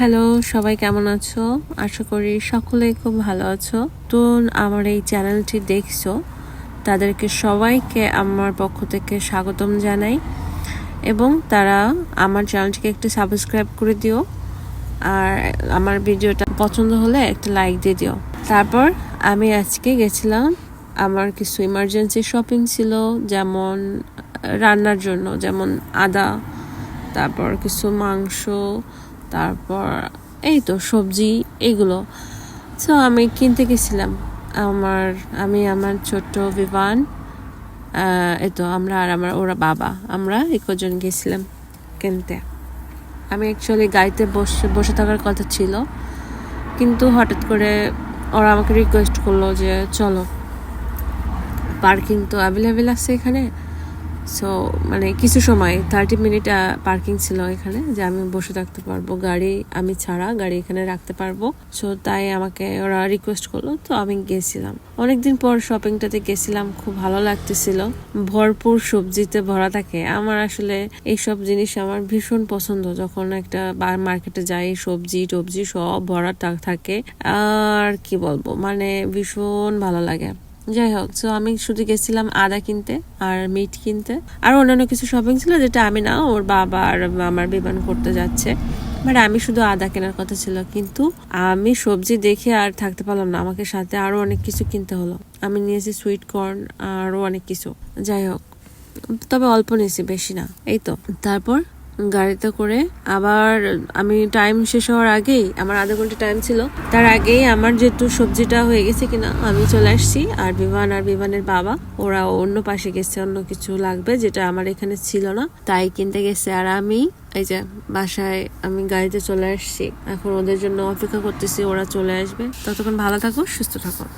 Hello, সবাই কেমন আছো? আশা করি সকলেই খুব ভালো আছো। তো আমার এই চ্যানেলটি দেখছ, তাদেরকে সবাইকে আমার পক্ষ থেকে স্বাগতম জানাই। এবং তারা আমার চ্যানেলটিকে একটু সাবস্ক্রাইব করে দিও, আর আমার ভিডিওটা পছন্দ হলে একটা লাইক দিয়ে দিও। তারপর আমি আজকে গেছিলাম, আমার কিছু ইমার্জেন্সি শপিং ছিল, যেমন রান্নার জন্য, যেমন আদা, তারপর কিছু মাংস তারপর এই তো সবজি এইগুলো সো আমি কিনতে গেছিলাম। আমার, আমি আমার ছোট্ট বিমান এই তো আমরা আর আমার ওরা বাবা, আমরা এই কজন গেছিলাম কিনতে। আমি অ্যাকচুয়ালি গাড়িতে বসে বসে থাকার কথা ছিল। কিন্তু হঠাৎ করে ওরা আমাকে রিকোয়েস্ট করল যে, চলো পার্কিং তো অ্যাভেলেবেল আছে এখানে। সো মানে কিছু সময় থার্টি মিনিট পার্কিং ছিল এখানে, যে আমি বসে থাকতে পারব। গাড়ি আমি ছাড়া গাড়ি এখানে রাখতে পারব। সো তাই আমাকে ওরা রিকোয়েস্ট করল, তো আমি গেছিলাম। অনেকদিন পর শপিংটাতে গেছিলাম, খুব ভালো লাগতেছিল। ভরপুর সবজিতে ভরা থাকে। আমার আসলে এইসব জিনিস আমার ভীষণ পছন্দ। যখন একটা মার্কেটে যাই, সবজি টবজি সব ভরা থাকে। আর কি বলব? মানে ভীষণ ভালো লাগে। যাই হোক তো আমি শুধু গেছিলাম আদা কিনতে আর মিট কিনতে। আর অন্যান্য কিছু শপিং ছিল যেটা আমি না, ওর বাবা আর আমার বিমান করতে যাচ্ছে। বাট আমি শুধু আদা কেনার কথা ছিল, কিন্তু আমি সবজি দেখে আর থাকতে পারলাম না। আমাকে সাথে আরও অনেক কিছু কিনতে হলো। আমি নিয়েছি সুইট কর্ন আরও অনেক কিছু। যাই হোক, তবে অল্প নিয়েছি, বেশি না। এই তো। তারপর? গাড়িতে করে। আবার আমি টাইম শেষ হওয়ার আগেই, আমার আধা ঘণ্টা টাইম ছিল, তার আগেই আমার যেহেতু সবজিটা হয়ে গেছে কিনা, আমি চলে আসছি। আর বিমান আর বিমানের বাবা, ওরা অন্য পাশে গেছে, অন্য কিছু লাগবে যেটা আমার এখানে ছিল না, তাই কিনতে গেছে। আর আমি, এই যে, বাসায় আমি গাড়িতে চলে আসছি। এখন ওদের জন্য অপেক্ষা করতেছি, ওরা চলে আসবে। ততক্ষণ ভালো থাকো, সুস্থ থাকো।